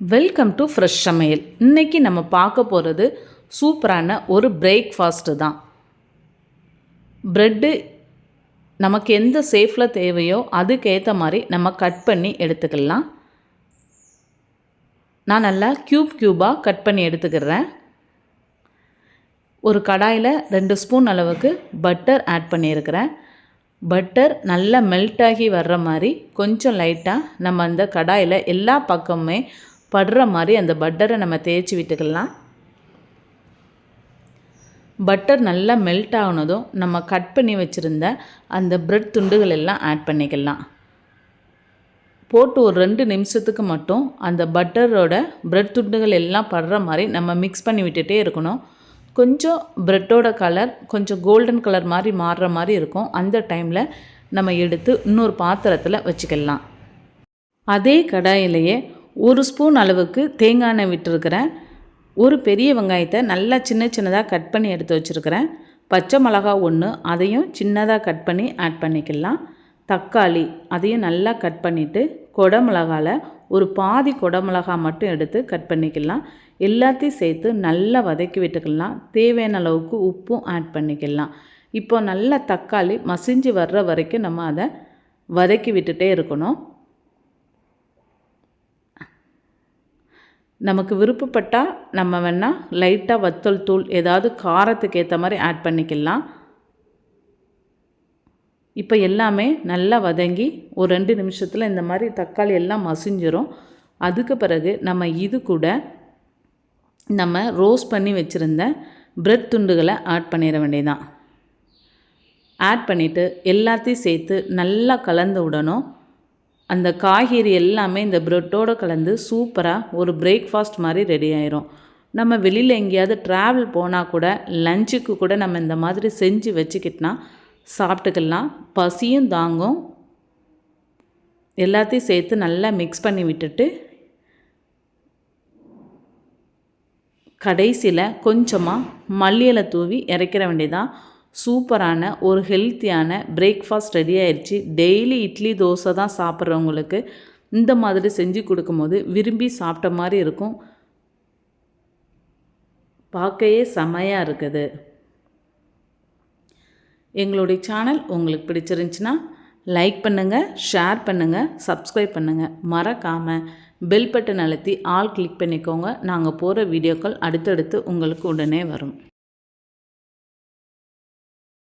Welcome to fresh சமையல். இன்றைக்கி நம்ம பார்க்க போகிறது சூப்பரான ஒரு பிரேக்ஃபாஸ்ட்டு தான். ப்ரெட்டு நமக்கு எந்த சேஃபில் தேவையோ அதுக்கேற்ற மாதிரி நம்ம கட் பண்ணி எடுத்துக்கலாம். நான் நல்லா க்யூப் க்யூபாக கட் பண்ணி எடுத்துக்கிறேன். ஒரு கடாயில் ரெண்டு ஸ்பூன் அளவுக்கு பட்டர் ஆட் பண்ணியிருக்கிறேன். பட்டர் நல்லா மெல்ட் ஆகி வர்ற மாதிரி கொஞ்சம் லைட்டாக நம்ம அந்த கடாயில் எல்லா பக்கமுமே படுற மாதிரி அந்த பட்டரை நம்ம தேய்ச்சி விட்டுக்கலாம். பட்டர் நல்லா மெல்ட் ஆகினதும் நம்ம கட் பண்ணி வச்சுருந்த அந்த பிரெட் துண்டுகள் எல்லாம் ஆட் பண்ணிக்கலாம். போட்டு ஒரு ரெண்டு நிமிஷத்துக்கு மட்டும் அந்த பட்டரோட பிரெட் துண்டுகள் எல்லாம் படுற மாதிரி நம்ம மிக்ஸ் பண்ணி விட்டுட்டே இருக்கணும். கொஞ்சம் ப்ரெட்டோட கலர் கொஞ்சம் கோல்டன் கலர் மாதிரி மாறுற மாதிரி இருக்கும். அந்த டைமில் நம்ம எடுத்து இன்னொரு பாத்திரத்தில் வச்சுக்கலாம். அதே கடாயிலேயே ஒரு ஸ்பூன் அளவுக்கு தேங்காய் எண்ணெய் விட்டுருக்கிறேன். ஒரு பெரிய வெங்காயத்தை நல்லா சின்ன சின்னதாக கட் பண்ணி எடுத்து வச்சுருக்கிறேன். பச்சை மிளகா ஒன்று அதையும் சின்னதாக கட் பண்ணி ஆட் பண்ணிக்கலாம். தக்காளி அதையும் நல்லா கட் பண்ணிவிட்டு கொடமிளகாவில் ஒரு பாதி கொடமிளகா மட்டும் எடுத்து கட் பண்ணிக்கலாம். எல்லாத்தையும் சேர்த்து நல்லா வதக்கி விட்டுக்கலாம். தேவையான அளவுக்கு உப்பும் ஆட் பண்ணிக்கலாம். இப்போ நல்லா தக்காளி மசிஞ்சு வர்ற வரைக்கும் நம்ம அதை வதக்கி விட்டுட்டே இருக்கணும். நமக்கு விருப்பப்பட்டால் நம்ம வேணால் லைட்டாக வத்தல் தூள் ஏதாவது காரத்துக்கு ஏற்ற மாதிரி ஆட் பண்ணிக்கலாம். இப்போ எல்லாமே நல்லா வதங்கி ஒரு ரெண்டு நிமிஷத்தில் இந்த மாதிரி தக்காளி எல்லாம் மசிஞ்சிரும். அதுக்கு பிறகு நம்ம இது கூட நம்ம ரோஸ் பண்ணி வச்சுருந்த பிரெட் துண்டுகளை ஆட் பண்ணிட வேண்டியதான் ஆட் பண்ணிவிட்டு எல்லாத்தையும் சேர்த்து நல்லா கலந்து விடணும். அந்த காய்கறி எல்லாமே இந்த ப்ரெட்டோடு கலந்து சூப்பராக ஒரு பிரேக்ஃபாஸ்ட் மாதிரி ரெடி ஆயிரும். நம்ம வெளியில் எங்கேயாவது ட்ராவல் போனால் கூட லஞ்சுக்கு கூட நம்ம இந்த மாதிரி செஞ்சு வச்சுக்கிட்டோன்னா சாப்பிட்டுக்கலாம். பசியும் தாங்கும். எல்லாத்தையும் சேர்த்து நல்லா மிக்ஸ் பண்ணி விட்டுட்டு கடைசியில் கொஞ்சமாக மல்லியலை தூவி இறக்கிற வேண்டியதான் சூப்பரான ஒரு ஹெல்த்தியான பிரேக்ஃபாஸ்ட் ரெடி ஆயிடுச்சு டெய்லி இட்லி தோசை தான் சாப்பிட்றவங்களுக்கு இந்த மாதிரி செஞ்சு கொடுக்கும்போது விரும்பி சாப்பிட்ட மாதிரி இருக்கும். பார்க்கையே செமையாக இருக்குது. எங்களுடைய சேனல் உங்களுக்கு பிடிச்சிருந்துச்சின்னா லைக் பண்ணுங்கள் ஷேர் பண்ணுங்கள் சப்ஸ்கிரைப் பண்ணுங்கள் மறக்காமல் பெல் பட்டன் அழுத்தி ஆல் கிளிக் பண்ணிக்கோங்க. நாங்கள் போகிற வீடியோக்கள் அடுத்தடுத்து உங்களுக்கு உடனே வரும்.